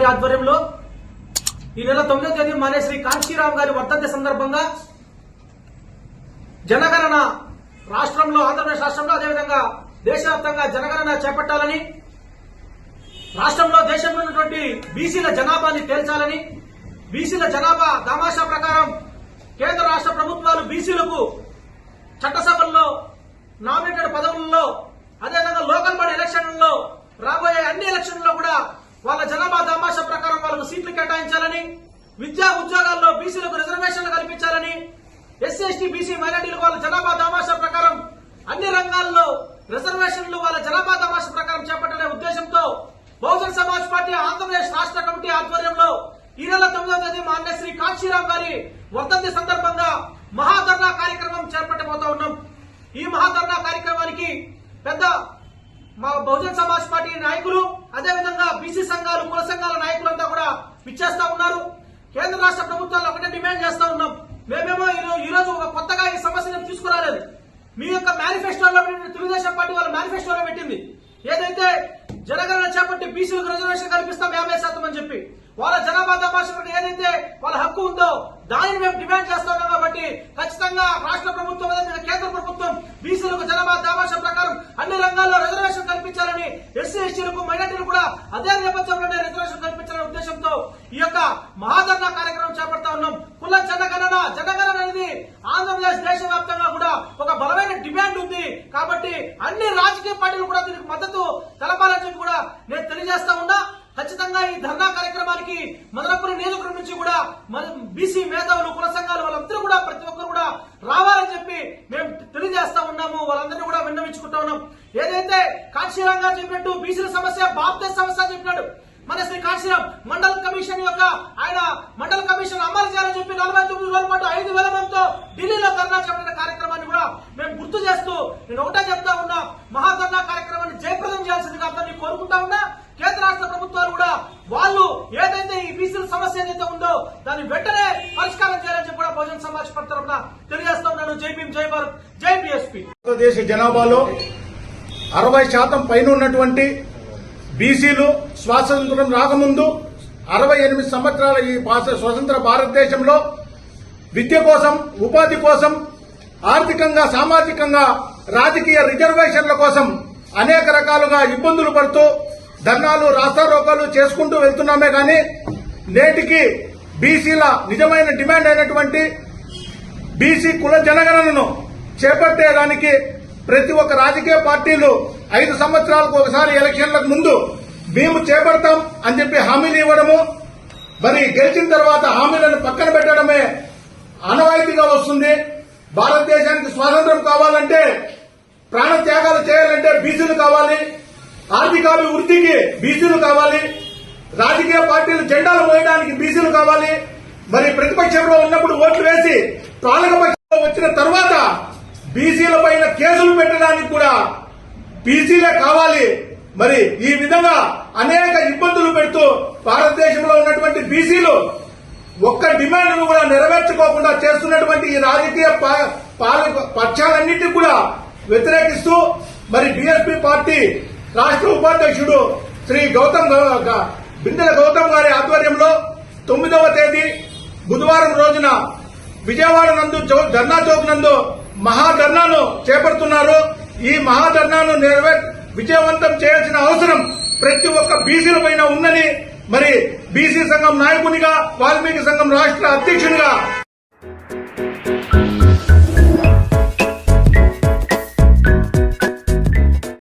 Party ఆధ్వర్యంలో ఈ నెల తొమ్మిదో తేదీ మానే శ్రీ కాంశీరామ్ గారి వర్ధంతి సందర్భంగా జనగణన రాష్ట్రంలో ఆంధ్రప్రదేశ్ రాష్ట్రంలో అదేవిధంగా దేశవ్యాప్తంగా జనగణన చేపట్టాలని రాష్ట్రంలో దేశంలో ఉన్నటువంటి బీసీల జనాభాని తేల్చాలని బీసీల జనాభా దామాషా ప్రకారం కేంద్ర రాష్ట్ర ప్రభుత్వాలు బీసీలకు చట్టసభల్లో నామినేటెడ్ పదవుల్లో అదేవిధంగా లోకల్ బాడీ ఎలక్షన్లలో రాబోయే అన్ని ఎలక్షన్లలో కూడా వాళ్ళ జనాభా దామాషా ప్రకారం వాళ్ళకు సీట్లు కేటాయించాలని విద్యా ఉద్యోగాల్లో బీసీలకు రిజర్వేషన్లు కల్పించాలని ఎస్సీ ఎస్టీ బీసీ మైనార్టీలకు వాళ్ళ జనాభా దామాషా ప్రకారం అన్ని రంగాల్లో రిజర్వేషన్లు వాళ్ళ జనాభా దామాషా ప్రకారం చేపట్టాలనే ఉద్దేశంతో బహుజన్ సమాజ్ పార్టీ ఆంధ్రప్రదేశ్ రాష్ట్ర కమిటీ ఆధ్వర్యంలో ఈ నెల తొమ్మిదవ తేదీ మాన్య శ్రీ కాంశీరామ్ గారి వర్ధంతి సందర్భంగా మహాధర్నా కార్యక్రమం చేపట్టబోతా ఉన్నాం. ఈ మహాధర్నా కార్యక్రమానికి పెద్ద మా బహుజన్ సమాజ్ పార్టీ నాయకులు అదేవిధంగా బీసీ సంఘాలు కుల సంఘాల నాయకులంతా కూడా విచ్చేస్తా ఉన్నారు. కేంద్ర రాష్ట్ర ప్రభుత్వాలు ఒకటే డిమాండ్ చేస్తా ఉన్నాం. మేమేమో ఈ- రోజు ఒక కొత్తగా ఈ సమస్యను తీసుకురాలేదు. మీ యొక్క మేనిఫెస్టోలో తెలుగుదేశం పార్టీ వాళ్ళ మేనిఫెస్టోలో పెట్టింది. ఏదైతే జనగణన చేపట్టి బీసీలకు రిజర్వేషన్ కల్పిస్తాం యాభై శాతం అని చెప్పి వాళ్ళ జనాభా తపాసులకు ఏదైతే వాళ్ళ హక్కు ఉందో దానిని మేము డిమాండ్ చేస్తున్నాం కాబట్టి ఖచ్చితంగా రాష్ట్ర ప్రభుత్వం కేంద్ర ప్రభుత్వం బీసీలకు జనాభా దామాషా ప్రకారం అన్ని రంగాల్లో రిజర్వేషన్ కల్పించాలని ఎస్సీ ఎస్టీలకు మైనార్టీలు కూడా అదే నేపథ్యంలోనే రిజర్వేషన్ కల్పించాలనే ఉద్దేశంతో ఈ యొక్క మహాధర్నా కార్యక్రమం చేపడతా ఉన్నాం. కుల జనగణన జనగణన అనేది ఆంధ్రప్రదేశ్ దేశవ్యాప్తంగా కూడా ఒక బలమైన డిమాండ్ ఉంది. కాబట్టి అన్ని రాజకీయ పార్టీలు కూడా దీనికి మద్దతు తెలపాలని చెప్పి కూడా నేను తెలియజేస్తా ఉన్నా. ఖచ్చితంగా ఈ ధర్నా కార్యక్రమానికి మదనపురి నియోజకవర్గం నుంచి కూడా మన బీసీ మేధావులు కుల సంఘాలు వాళ్ళందరూ కూడా ప్రతి ఒక్కరు కూడా రావాలని చెప్పి మేము తెలియజేస్తా ఉన్నాము. వాళ్ళందరినీ కూడా విన్నవించుకుంటా ఉన్నాం. ఏదైతే కాశీరంగా చెప్పినట్టు బీసీల సమస్య బాప్తే సమస్య చెప్పినాడు. మన శ్రీ కాశీరాం మండల కమిషన్ యొక్క ఆయన మండల కమిషన్ అమలు చేయాలని చెప్పి నలభై తొమ్మిది రోజుల పాటు ఐదు వేల మందితో ఢిల్లీలో ధర్నా చేపట్టిన కార్యక్రమాన్ని కూడా మేము గుర్తు చేస్తూ నేను ఒకటే చెప్తా ఉన్నా. మహా కార్యక్రమాన్ని జయప్రదం చేయాల్సిందిగా అందరినీ కోరుకుంటా ఉన్నా కేంద్ర రాష్ట్ర ప్రభుత్వాలు కూడా వాళ్ళు ఏదైతే ఈ బీసీల సమస్య ఏదైతే ఉందో దాన్ని వెంటనే పరిష్కారం చేయాలని చెప్పి కూడా బహుజన్ సమాజ్ పార్టీ తరఫున తెలియజేస్తా ఉన్నాను. జై భీమ్ జై భారత్ జై భారతదేశ జనాభాలో అరవై శాతం పైన ఉన్నటువంటి బీసీలు స్వాతంత్రం రాకముందు అరవై ఎనిమిది సంవత్సరాల ఈ స్వతంత్ర భారతదేశంలో విద్య కోసం ఉపాధి కోసం ఆర్థికంగా సామాజికంగా రాజకీయ రిజర్వేషన్ల కోసం అనేక రకాలుగా ఇబ్బందులు పడుతూ ధర్నాలు రాస్తారోకాలు చేసుకుంటూ వెళ్తున్నామే కానీ నేటికి బీసీల నిజమైన డిమాండ్ అయినటువంటి బీసీ కుల జనగణనను చేపట్టేదానికి ప్రతి ఒక్క రాజకీయ పార్టీలు ఐదు సంవత్సరాలకు ఒకసారి ఎలక్షన్లకు ముందు మేము చేపడతాం అని చెప్పి హామీలు ఇవ్వడము మరి గెలిచిన తర్వాత హామీలను పక్కన పెట్టడమే ఆనవాయితీగా వస్తుంది. భారతదేశానికి స్వాతంత్రం కావాలంటే ప్రాణ త్యాగాలు చేయాలంటే బీసీలు కావాలి. ఆర్థికాభివృద్ధికి బీసీలు కావాలి. రాజకీయ పార్టీలు జెండాలు మోయడానికి బీసీలు కావాలి. మరి ప్రతిపక్షంలో ఉన్నప్పుడు ఓట్లు వేసి పాలకపక్షంలో వచ్చిన తర్వాత బీసీల పైన కేసులు పెట్టడానికి కూడా బీసీలే కావాలి. మరి ఈ విధంగా అనేక ఇబ్బందులు పెడుతూ భారతదేశంలో ఉన్నటువంటి బీసీలు ఒక్క డిమాండ్ను కూడా నెరవేర్చుకోకుండా చేస్తున్నటువంటి ఈ రాజకీయ పాలక పక్షాలన్నింటినీ కూడా వ్యతిరేకిస్తూ మరి బీఎస్పీ పార్టీ రాష్ట్ర ఉపాధ్యక్షుడు శ్రీ గౌతమ్ బిందెల గౌతమ్ గారి ఆధ్వర్యంలో తొమ్మిదవ తేదీ బుధవారం రోజున విజయవాడ నందు చౌ- ధర్నా చౌక్ నందు మహాధర్నాను చేపడుతున్నారు. ఈ మహాధర్నాను నెరవే విజయవంతం చేయాల్సిన అవసరం ప్రతి ఒక్క బీసీల పైన ఉందని మరి బీసీ సంఘం నాయకునిగా వాల్మీకి సంఘం రాష్ట్ర అధ్యక్షునిగా